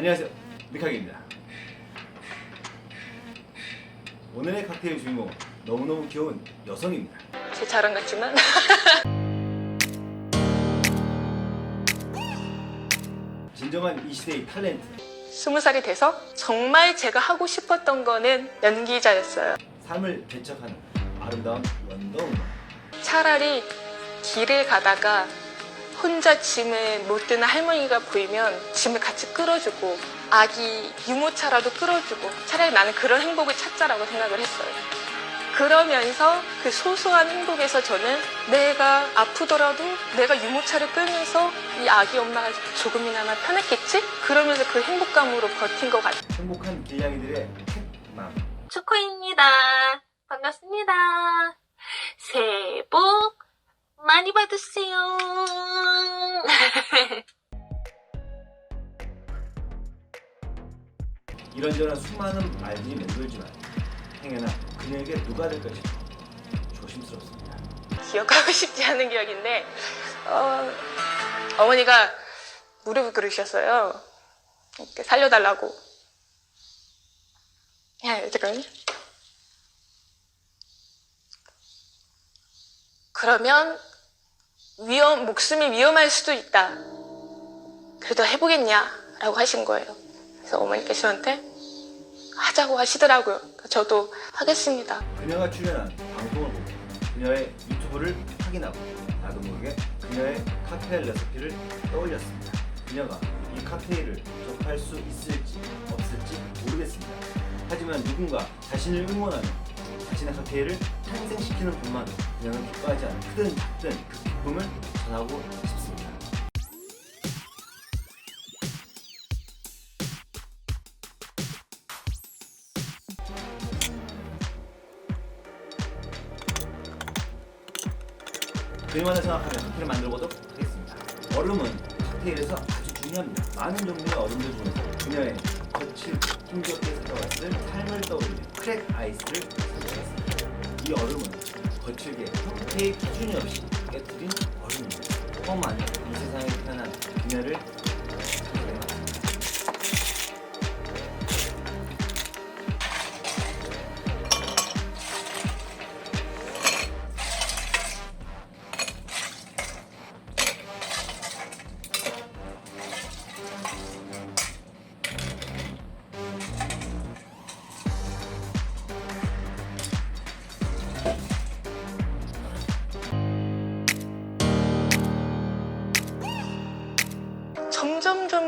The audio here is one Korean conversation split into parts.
안녕하세요. 미카기입니다. 오늘의 칵테일 주인공은 너무너무 귀여운 여성입니다. 제 자랑 같지만 진정한 이 시대의 탤런트. 스무 살이 돼서 정말 제가 하고 싶었던 거는 연기자였어요. 삶을 개척하는 아름다운 원더우먼. 차라리 길을 가다가 혼자 짐을 못 드는 할머니가 보이면 짐을 같이 끌어주고 아기 유모차라도 끌어주고 차라리 나는 그런 행복을 찾자라고 생각을 했어요. 그러면서 그 소소한 행복에서 저는 내가 아프더라도 내가 유모차를 끌면서 이 아기 엄마가 조금이나마 편했겠지? 그러면서 그 행복감으로 버틴 것 같아요. 행복한 길냥이들의 캣맘. 초코입니다. 반갑습니다. 새해 복 많이 받으세요. 이런저런 수많은 말들이 맴돌지만 행여나 그녀에게 누가 될까 싶어 조심스럽습니다. 기억하고 싶지 않은 기억인데 어, 어머니가 무릎을 꿇으셨어요. 이렇게 살려달라고. 야, 잠깐만요. 그러면 위험 목숨이 위험할 수도 있다. 그래도 해보겠냐 라고 하신 거예요. 그래서 어머니께서 저한테 하자고 하시더라고요. 그러니까 저도 하겠습니다. 그녀가 출연한 방송을 보고 그녀의 유튜브를 확인하고 나도 모르게 그녀의 칵테일 레시피를 떠올렸습니다. 그녀가 이 칵테일을 접할 수 있을지 없을지 모르겠습니다. 하지만 누군가 자신을 응원하며 자신의 칵테일을 탄생시키는 것만으로 그녀는 기뻐하지 않은 크든 작든 그 기쁨을 전하고 싶습니다. 그녀만을 생각하며 칵테일을 만들어 보도록 하겠습니다. 얼음은 칵테일에서 아주 중요합니다. 많은 종류의 얼음들 중에서 그녀의 거칠 힘겹게 살아왔을 삶을 떠올리는 크랙 아이스를 선택했습니다. 이 얼음은 거칠게 형태의 기준이 없이 깨뜨린 얼음입니다. 험한 이 세상에 태어난 그녀를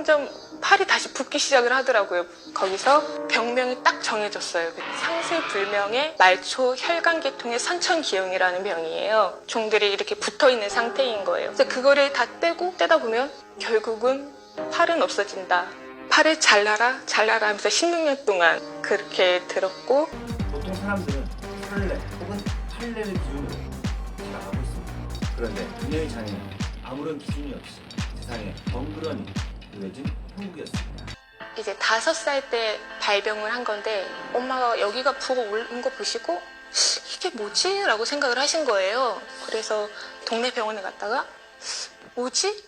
점점 팔이 다시 붓기 시작을 하더라고요. 거기서 병명이 딱 정해졌어요. 그 상세 불명의 말초 혈관계통의 선천기형이라는 병이에요. 종들이 이렇게 붙어 있는 상태인 거예요. 그래서 그거를 다 떼고 떼다 보면 결국은 팔은 없어진다. 팔을 잘라라 잘라라 하면서 16년 동안 그렇게 들었고 보통 사람들은 혈레 혹은 팔레를 기준으로 살아가고 있습니다. 그런데 그녀의 장애는 아무런 기준이 없이 세상에 덩그러니 놓여진 형국이었습니다. 이제 다섯 살 때 발병을 한 건데 엄마가 여기가 부어 오른 거 보시고 이게 뭐지? 라고 생각을 하신 거예요. 그래서 동네 병원에 갔다가 뭐지?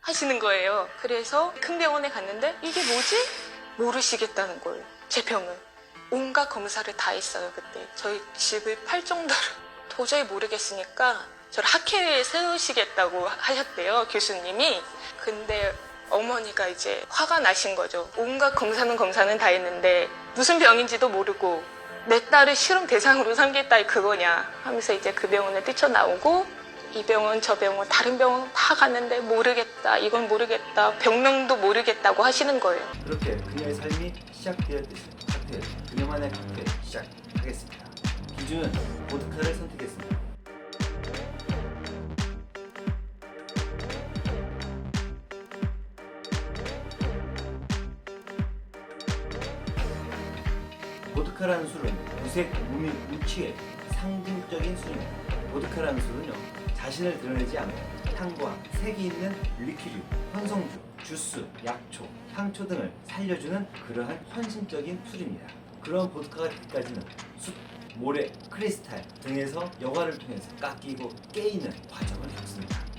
하시는 거예요. 그래서 큰 병원에 갔는데 이게 뭐지? 모르시겠다는 거예요. 제 병을. 온갖 검사를 다 했어요, 그때. 저희 집을 팔 정도로 도저히 모르겠으니까 저를 학회에 세우시겠다고 하셨대요, 교수님이. 근데 어머니가 이제 화가 나신 거죠. 온갖 검사는 검사는 다 했는데 무슨 병인지도 모르고 내 딸을 실험 대상으로 삼겠다 그거냐 하면서 이제 그 병원에 뛰쳐나오고 이 병원 저 병원 다른 병원 다 갔는데 모르겠다 이건 모르겠다 병명도 모르겠다고 하시는 거예요. 그렇게 그녀의 삶이 시작되었듯이 칵테일, 그녀만의 칵테일 시작하겠습니다. 기준은 보드카를 선택했습니다. 보드카라는 술은 무색, 무민, 무취의 상징적인 술입니다. 보드카라는 술은요, 자신을 드러내지 않고 향과 색이 있는 리퀴류, 혼성주, 주스, 약초, 향초 등을 살려주는 그러한 헌신적인 술입니다. 그런 보드카가 되기까지는 숯, 모래, 크리스탈 등에서 여과를 통해서 깎이고 깨이는 과정을 겪습니다.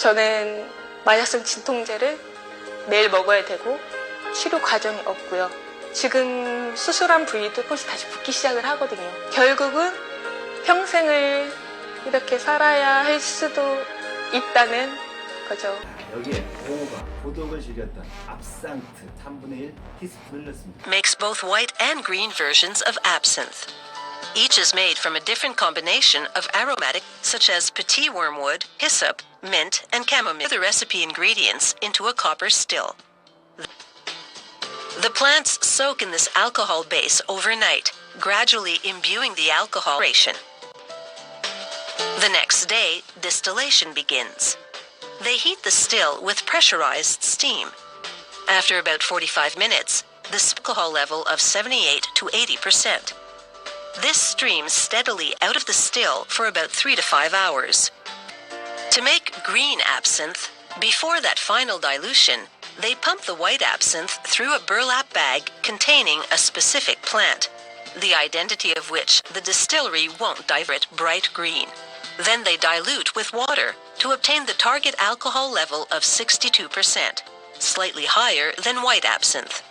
저는 마약성 진통제를 매일 먹어야 되고 치료 과정이 없고요. 지금 수술한 부위도 혹시 다시 붓기 시작을 하거든요. 결국은 평생을 이렇게 살아야 할 수도 있다는 거죠. 여기에 보호가 고독을 즐겼던 압상트 3분의 1 티스푼을 넣습니다. makes both white and green versions of absinthe. Each is made from a different combination of aromatic such as petit wormwood, hyssop, mint, and chamomile. The recipe ingredients into a copper still. The plants soak in this alcohol base overnight, gradually imbuing the alcohol ration. The next day, distillation begins. They heat the still with pressurized steam. After about 45 minutes, the alcohol level of 78 to 80 percent. This streams steadily out of the still for about 3 to 5 hours. To make green absinthe, before that final dilution, they pump the white absinthe through a burlap bag containing a specific plant, the identity of which the distillery won't divert bright green. Then they dilute with water to obtain the target alcohol level of 62%, slightly higher than white absinthe.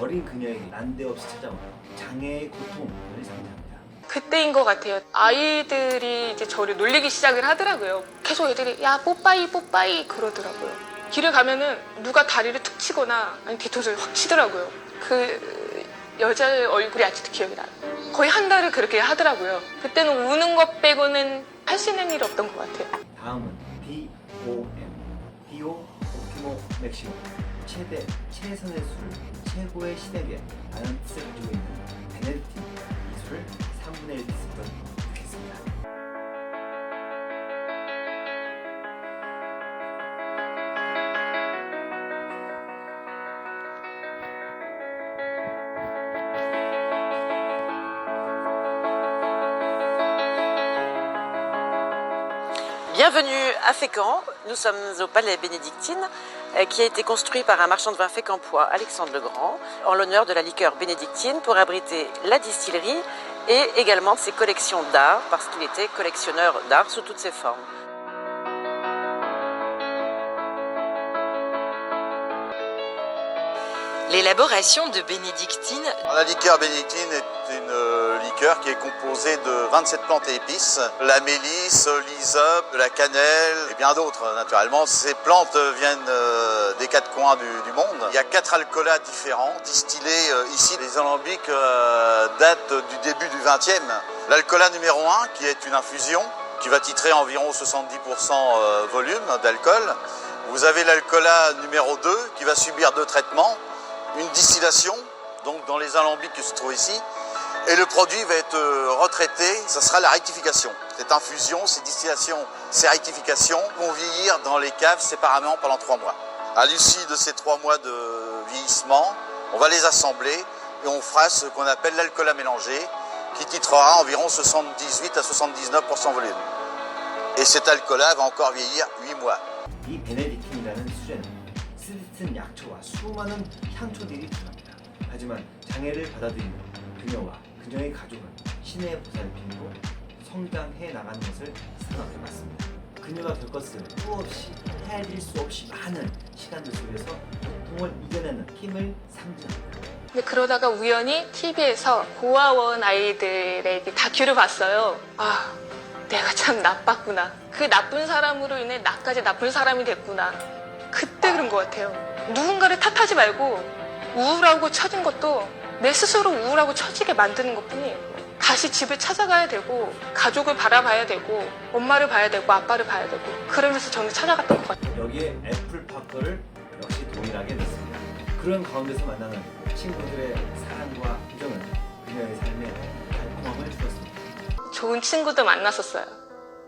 어린 그녀에게 난데없이 찾아온 장애의 고통을 상징합니다. 그때인 것 같아요. 아이들이 이제 저를 놀리기 시작을 하더라고요. 계속 애들이 야 뽀빠이 뽀빠이 그러더라고요. 길을 가면은 누가 다리를 툭 치거나 아니 뒤통수를 확 치더라고요. 그 여자의 얼굴이 아직도 기억이 나요. 거의 한 달을 그렇게 하더라고요. 그때는 우는 것 빼고는 할 수 있는 일이 없던 것 같아요. 다음은 DOM, 디오 오키모 맥시모 최대 최선의 술 최고의 시대계 Bienvenue à Fécamp. Nous sommes au Palais Bénédictine euh, qui a été construit par un marchand de vin fécampois, Alexandre Legrand, en l'honneur de la liqueur bénédictine pour abriter la distillerie et également ses collections d'art parce qu'il était collectionneur d'art sous toutes ses formes. L'élaboration de bénédictine La liqueur bénédictine est une euh, liqueur qui est composée de 27 plantes et épices, la mélisse, l'hysope, la cannelle et bien d'autres naturellement. Ces plantes viennent euh, des quatre coins du, monde. Il y a quatre alcoolats différents distillés euh, ici. Les alambics datent du début du 20e. L'alcoolat numéro 1 qui est une infusion qui va titrer environ 70% euh, volume d'alcool. Vous avez l'alcoolat numéro 2 qui va subir deux traitements une distillation, donc dans les alambics qui se trouvent ici, et le produit va être euh, retraité, ça sera la rectification. Cette infusion, ces distillations, ces rectifications vont vieillir dans les caves séparément pendant trois mois. À l'issue de ces trois mois de vieillissement, on va les assembler et on fera ce qu'on appelle l'alcool à mélanger, qui titrera environ 78 à 79% volume. Et cet alcool-là va encore vieillir 8 mois. 이 베네딕틴이라는 수제는 스리튼 약초와 수많은 향초들이 들어갑니다. 하지만 장애를 받아들이는 그녀와 그녀의 가족은 신의 보살핌으로 성장해 나가는 것을 생각해 봤습니다. 그녀가 겪었을 수없이 헤아릴 수 없이 많은 시간들 속에서 고통을 이겨내는 힘을 상징합니다. 근데 그러다가 우연히 TV에서 고아원 아이들의 다큐를 봤어요. 아, 내가 참 나빴구나. 그 나쁜 사람으로 인해 나까지 나쁜 사람이 됐구나. 그때 그런 것 같아요. 누군가를 탓하지 말고 우울하고 처진 것도 내 스스로 우울하고 처지게 만드는 것 뿐이에요. 다시 집을 찾아가야 되고, 가족을 바라봐야 되고, 엄마를 봐야 되고, 아빠를 봐야 되고, 그러면서 저는 찾아갔던 것 같아요. 여기에 애플파커를 역시 동일하게 넣습니다. 그런 가운데서 만나는 친구들의 사랑과 우정은 그녀의 삶에 달콤함을 주었습니다. 좋은 친구도 만났었어요.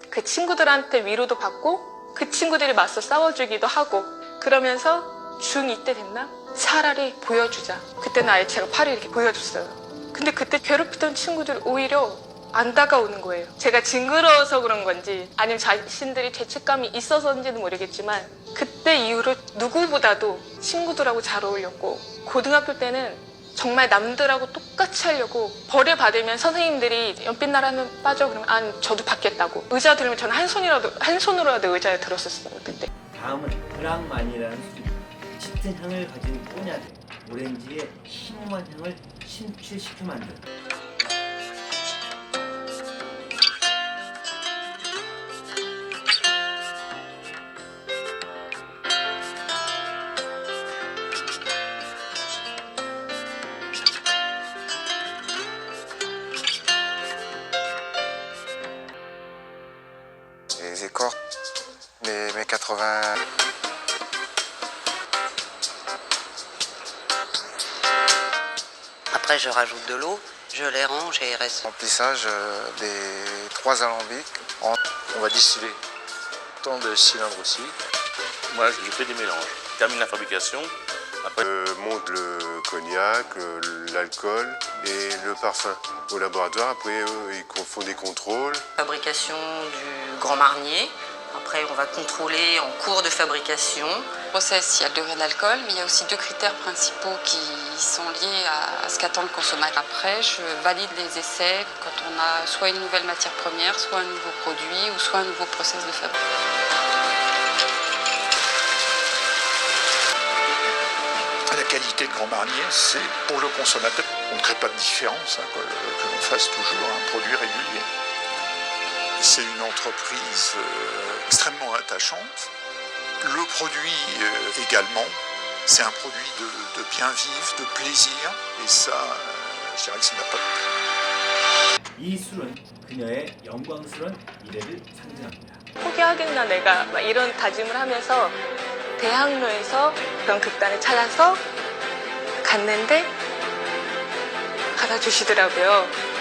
그 친구들한테 위로도 받고 그 친구들이 맞서 싸워주기도 하고 그러면서 중2 때 됐나? 차라리 보여주자. 그때는 아예 제가 팔을 이렇게 보여줬어요. 근데 그때 괴롭히던 친구들 오히려 안 다가오는 거예요. 제가 징그러워서 그런 건지 아니면 자신들이 죄책감이 있어서인지는 모르겠지만 그때 이후로 누구보다도 친구들하고 잘 어울렸고 고등학교 때는 정말 남들하고 똑같이 하려고 벌을 받으면 선생님들이 연빛 나라면 빠져 그러면 아 저도 받겠다고 의자 들으면 저는 한 손이라도 한 손으로라도 의자에 들었었어요 그때 다음은 브랑만이라는 짙은 향을 가진 꼬냑에 오렌지의 심오한 향을 심취시켜 만든 Après, je rajoute de l'eau, je les range et reste. Remplissage euh, des trois alambics. En... On va distiller tant de cylindres aussi. Moi, je fais des mélanges. Je termine la fabrication. Après, Euh, monte le cognac, euh, l'alcool et le parfum. Au laboratoire, après, eux, ils font des contrôles. Fabrication du Grand Marnier. Après, on va contrôler en cours de fabrication. process, il y a le degré d'alcool, mais il y a aussi deux critères principaux qui sont liés à, ce qu'attend le consommateur. Après, je valide les essais quand on a soit une nouvelle matière première, soit un nouveau produit ou soit un nouveau process de fabrication. La qualité de Grand Marnier, c'est pour le consommateur. On ne crée pas de différence, hein, que l'on fasse toujours un produit régulier. C'est une entreprise euh, extrêmement attachante. Le produit euh, également, c'est un produit de, de bien vivre, de plaisir, et ça, euh, je dirais que ça n'a pas de prix. 이 술은 그녀의 영광스러운 미래를 상징합니다. 포기하겠나 내가 막 이런 다짐을 하면서 대학로에서 그런 극단을 찾아서 갔는데 받아주시더라고요.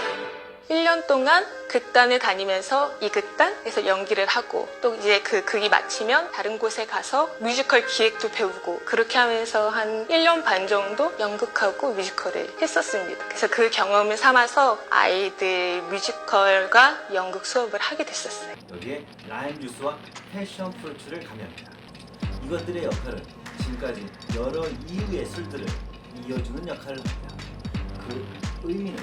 1년 동안 극단을 다니면서 이 극단에서 연기를 하고 또 이제 그 극이 마치면 다른 곳에 가서 뮤지컬 기획도 배우고 그렇게 하면서 한 1년 반 정도 연극하고 뮤지컬을 했었습니다. 그래서 그 경험을 삼아서 아이들 뮤지컬과 연극 수업을 하게 됐었어요. 여기에 라임 주스와 패션 프루트를 가미합니다. 이것들의 역할은 지금까지 여러 이유의 술들을 이어주는 역할을 합니다. 그 의미는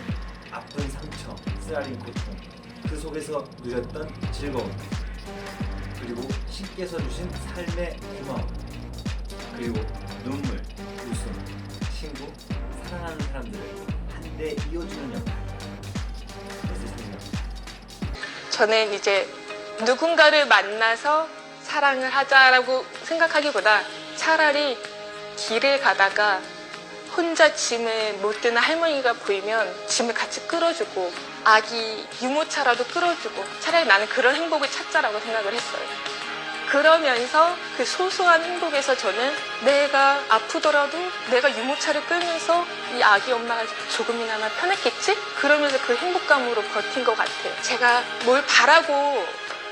아픈 상처, 쓰라린 고통, 그 속에서 누렸던 즐거움, 그리고 신께서 주신 삶의 고마움, 그리고 눈물, 웃음, 친구, 사랑하는 사람들을 한데 이어주는 역할. 저는 이제 누군가를 만나서 사랑을 하자라고 생각하기보다 차라리 길을 가다가 혼자 짐을 못 드는 할머니가 보이면 짐을 같이 끌어주고 아기 유모차라도 끌어주고 차라리 나는 그런 행복을 찾자라고 생각을 했어요. 그러면서 그 소소한 행복에서 저는 내가 아프더라도 내가 유모차를 끌면서 이 아기 엄마가 조금이나마 편했겠지? 그러면서 그 행복감으로 버틴 것 같아요. 제가 뭘 바라고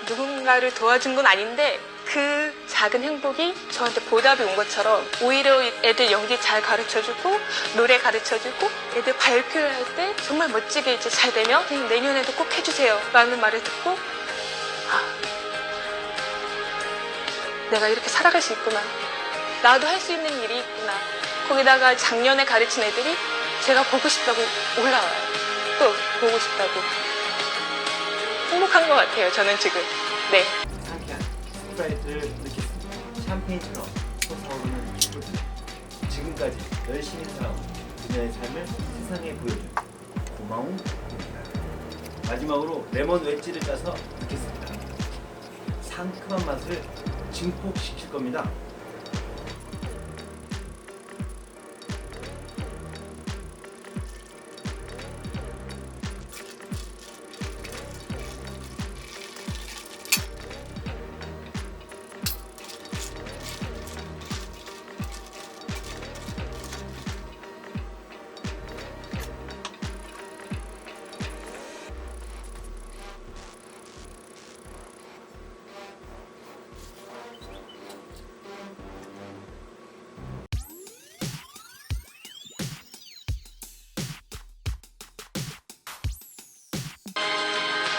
누군가를 도와준 건 아닌데 그 작은 행복이 저한테 보답이 온 것처럼 오히려 애들 연기 잘 가르쳐주고 노래 가르쳐주고 애들 발표를 할 때 정말 멋지게 이제 잘 되면 선생님 내년에도 꼭 해주세요 라는 말을 듣고 아 내가 이렇게 살아갈 수 있구나. 나도 할 수 있는 일이 있구나. 거기다가 작년에 가르친 애들이 제가 보고 싶다고 올라와요. 또 보고 싶다고. 행복한 것 같아요, 저는 지금. 네. 스프라이트를 느꼈습니다. 샴페인처럼 솟아오르는 기쁨. 지금까지 열심히 살아온 그녀의 삶을 세상에 보여준 고마운 분이다. 마지막으로 레몬 웨지를 짜서 넣겠습니다. 상큼한 맛을 증폭시킬 겁니다.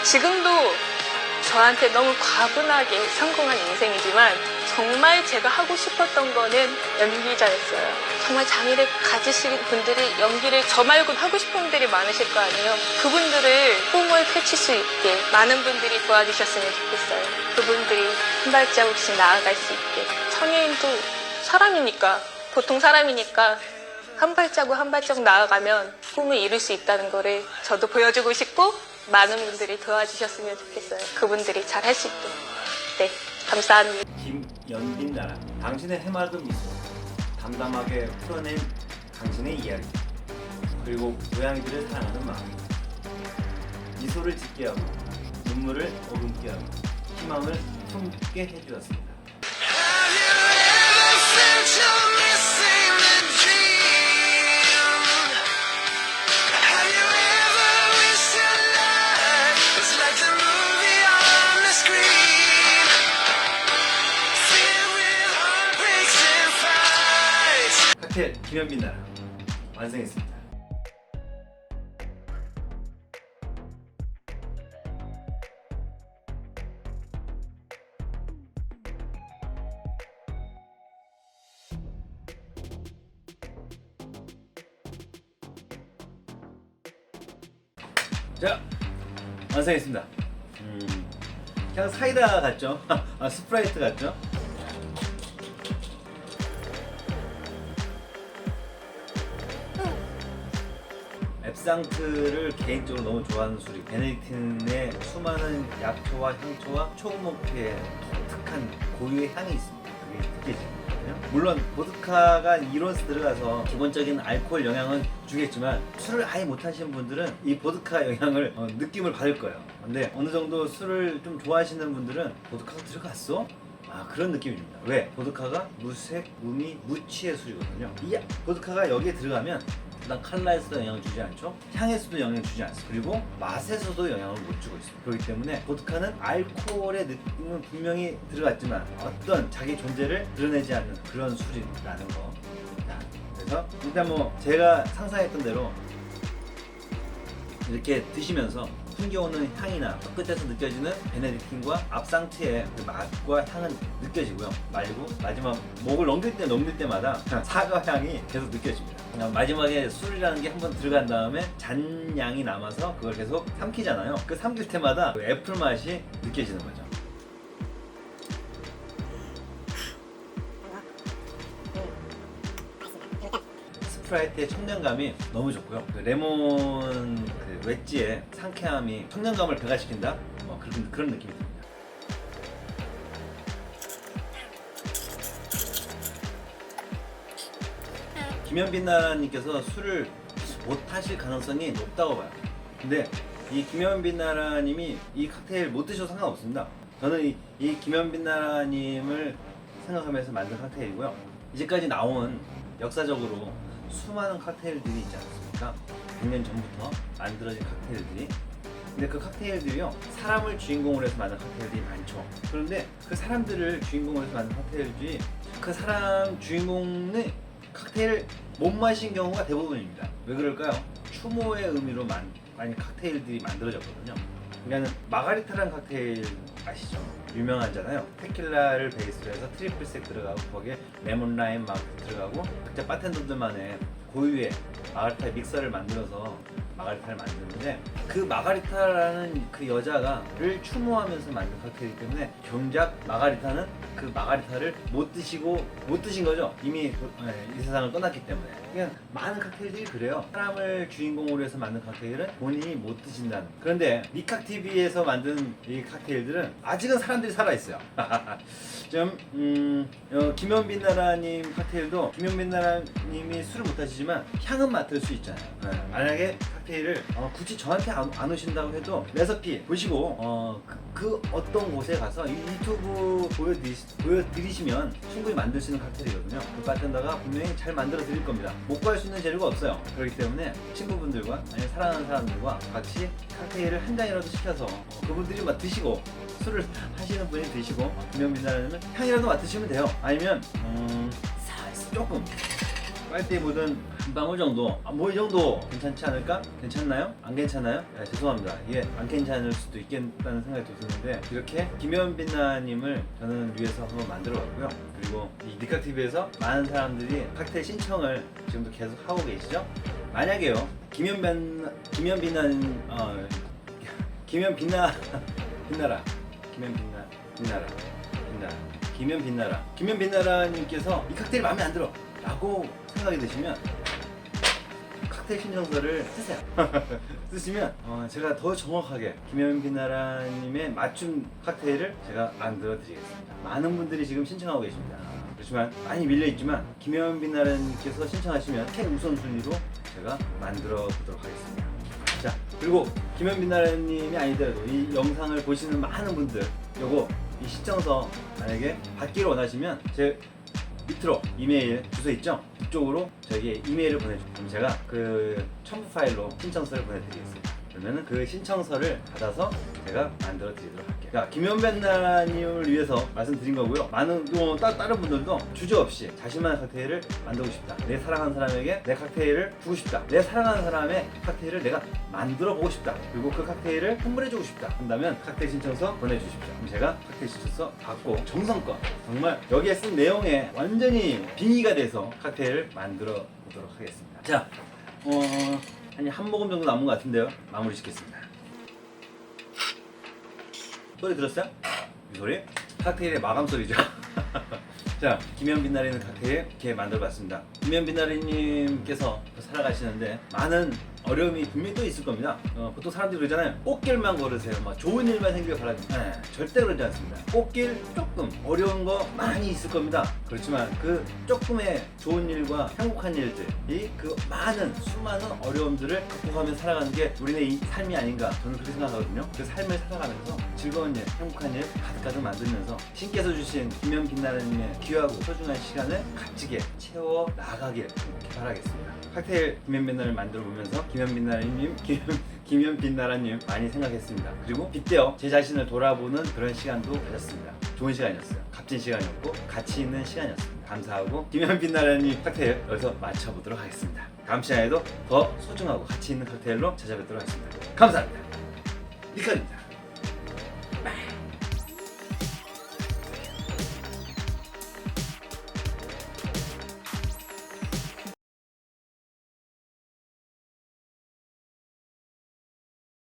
지금도 저한테 너무 과분하게 성공한 인생이지만 정말 제가 하고 싶었던 거는 연기자였어요. 정말 장애를 가지신 분들이 연기를 저 말고는 하고 싶은 분들이 많으실 거 아니에요. 그분들을 꿈을 펼칠 수 있게 많은 분들이 도와주셨으면 좋겠어요. 그분들이 한 발자국씩 나아갈 수 있게. 선예인도 사람이니까 보통 사람이니까 한 발자국 한 발자국 나아가면 꿈을 이룰 수 있다는 거를 저도 보여주고 싶고 많은 분들이 도와주셨으면 좋겠어요. 그분들이 잘 할 수 있도록. 네, 감사합니다. 김연빈 나라 당신의 해맑은 미소 담담하게 풀어낸 당신의 이야기 그리고 고양이들을 사랑하는 마음 미소를 짓게 하고 눈물을 머금게 하고 희망을 품게 해주었습니다 칵테일 김연빈 나라 완성했습니다 자 완성했습니다 음, 그냥 사이다 같죠? 아 스프라이트 같죠? 앱상트를 개인적으로 너무 좋아하는 술이 베네딕틴의 수많은 약초와 향초와 초목의 독특한 고유의 향이 있습니다. 그게 느껴지거든요. 물론 보드카가 이론스 들어가서 기본적인 알코올 영향은 주겠지만 술을 아예 못 하시는 분들은 이 보드카 영향을 어, 느낌을 받을 거예요. 근데 어느 정도 술을 좀 좋아하시는 분들은 보드카가 들어갔어? 아 그런 느낌입니다. 왜? 보드카가 무색, 무미, 무취의 술이거든요. 이 보드카가 여기에 들어가면 일단 칼라에서도 영향을 주지 않죠. 향에서도 영향을 주지 않습니다. 그리고 맛에서도 영향을 못 주고 있습니다. 그렇기 때문에 보드카는 알코올의 느낌은 분명히 들어갔지만 어떤 자기 존재를 드러내지 않는 그런 술이라는 거. 자, 그래서 일단 뭐 제가 상상했던 대로 이렇게 드시면서 풍겨오는 향이나 끝에서 느껴지는 베네딕틴과 압상트의 그 맛과 향은 느껴지고요. 말고 마지막 목을 넘길 때 넘길 때마다 사과 향이 계속 느껴집니다. 마지막에 술이라는 게 한번 들어간 다음에 잔 양이 남아서 그걸 계속 삼키잖아요. 그 삼킬 때마다 그 애플 맛이 느껴지는 거죠. 프라이트의 청량감이 너무 좋고요. 그 레몬 그 웨지의 상쾌함이 청량감을 배가시킨다. 뭐 그런 그런 느낌이 듭니다. 김현빈 나라님께서 술을 못 하실 가능성이 높다고 봐요. 근데 이 김현빈 나라님이 이 칵테일 못 드셔도 상관없습니다. 저는 이, 이 김현빈 나라님을 생각하면서 만든 칵테일이고요. 이제까지 나온 역사적으로 수많은 칵테일들이 있지 않습니까? 100년 전부터 만들어진 칵테일들이 근데 그 칵테일들이요 사람을 주인공으로 해서 만든 칵테일들이 많죠 그런데 그 사람들을 주인공으로 해서 만든 칵테일들이 그 사람 주인공은 칵테일을 못 마신 경우가 대부분입니다 왜 그럴까요? 추모의 의미로 만, 많이 칵테일들이 만들어졌거든요 그러니까 마가리타라는 칵테일 아시죠? 유명하잖아요. 테킬라를 베이스로 해서 트리플색 들어가고 거기에 레몬 라임 막 들어가고 각자 바텐더들만의 고유의 마가리타 믹서를 만들어서 마가리타를 만드는데 그 마가리타라는 그 여자가를 추모하면서 만든 칵테일이기 때문에 정작 마가리타는 그 마가리타를 못 드시고 못 드신 거죠. 이미 그- 네, 이 세상을 떠났기 때문에. 그냥 많은 칵테일들이 그래요. 사람을 주인공으로 해서 만든 칵테일은 본인이 못 드신다는. 그런데 니칵 TV에서 만든 이 칵테일들은 아직은 사람들이 살아 있어요. 좀 음, 어, 김현빈 나라님 칵테일도 김현빈 나라님이 술을 못 하시지만 향은 맡을 수 있잖아요. 네. 만약에 칵테일을 어, 굳이 저한테 안, 안 오신다고 해도 레시피 보시고 어, 그, 그 어떤 곳에 가서 이 유튜브 보여드리, 보여드리시면 충분히 만들 수 있는 칵테일이거든요. 그 바텐더가 분명히 잘 만들어 드릴 겁니다. 못 구할 수 있는 재료가 없어요. 그렇기 때문에 친구분들과 아니면 사랑하는 사람들과 같이 칵테일을 한 잔이라도 시켜서 어, 그분들이 막 드시고 술을 하시는 분이 드시고 어, 김현빈 사람은 향이라도 맡으시면 돼요. 아니면 음, 조금 빨대 묻은 한 방울 정도 아, 뭐 이 정도 괜찮지 않을까? 괜찮나요? 안 괜찮아요? 아, 죄송합니다 이게 안 괜찮을 수도 있겠다는 생각이 드는데 이렇게 김현빈나님을 저는 위해서 한번 만들어 봤고요 그리고 이 니카TV에서 많은 사람들이 칵테일 신청을 지금도 계속 하고 계시죠? 만약에요 김현빈 김현빈나님 어, 김현빈나 빛나라 김현빈나 빛나라 빛나라 김현 빛나라. 김현 빛나라님께서 이 칵테일 마음에 안 들어. 라고 생각이 드시면 칵테일 신청서를 쓰세요. 쓰시면 어, 제가 더 정확하게 김현 빛나라님의 맞춤 칵테일을 제가 만들어 드리겠습니다. 많은 분들이 지금 신청하고 계십니다. 그렇지만 많이 밀려 있지만 김현 빛나라님께서 신청하시면 최 우선순위로 제가 만들어 보도록 하겠습니다. 자 그리고 김현 빛나라님이 아니더라도 이 영상을 보시는 많은 분들 요거 이 신청서 만약에 받기를 원하시면 제 밑으로 이메일 주소 있죠? 이쪽으로 저에게 이메일을. 그럼 제가 그 첨부 파일로 신청서를 보내드리겠습니다. 그러면은 그 신청서를 받아서 제가 만들어 드리도록 할게요. 자, 김현변나님을 위해서 말씀드린 거고요. 많은 또 따, 다른 분들도 주저 없이 자신만의 칵테일을 만들고 싶다. 내 사랑하는 사람에게 내 칵테일을 주고 싶다. 내 사랑하는 사람의 칵테일을 내가 만들어 보고 싶다. 그리고 그 칵테일을 선물해 주고 싶다. 한다면 칵테일 신청서 보내주십시오. 그럼 제가 칵테일 신청서 받고 정성껏 정말 여기에 쓴 내용에 완전히 빙의가 돼서 칵테일을 만들어 보도록 하겠습니다. 자, 어, 한 한 모금 정도 남은 것 같은데요. 마무리 짓겠습니다. 소리 들었어요? 이 소리? 칵테일의 마감 소리죠. 자, 김현 빛나리는 칵테일 이렇게 만들어봤습니다. 김현 빛나리님께서 살아가시는데 많은 어려움이 분명히 또 있을 겁니다. 어, 보통 사람들이 그러잖아요. 꽃길만 걸으세요. 막 좋은 일만 생기길 바라지. 네, 절대 그러지 않습니다. 꽃길 조금 어려운 거 많이 있을 겁니다. 그렇지만 그 조금의 좋은 일과 행복한 일들이 그 많은 수많은 어려움들을 극복하며 살아가는 게 우리네 이 삶이 아닌가 저는 그렇게 생각하거든요. 그 삶을 살아가면서 즐거운 일, 행복한 일 가득가득 만들면서 신께서 주신 김현 빛나라님의 귀하고 소중한 시간을 값지게 채워 나가길 바라겠습니다. 칵테일 김현 빛나를 만들어 보면서 김현 빛나라님, 김현, 김현 빛나라님 많이 생각했습니다. 그리고 빗대어 제 자신을 돌아보는 그런 시간도 가졌습니다. 좋은 시간이었어요. 값진 시간이었고 가치 있는 시간이었습니다. 감사하고 김현 빛나라님 칵테일 여기서 마쳐보도록 하겠습니다. 다음 시간에도 더 소중하고 가치 있는 칵테일로 찾아뵙도록 하겠습니다. 감사합니다. 리카입니다.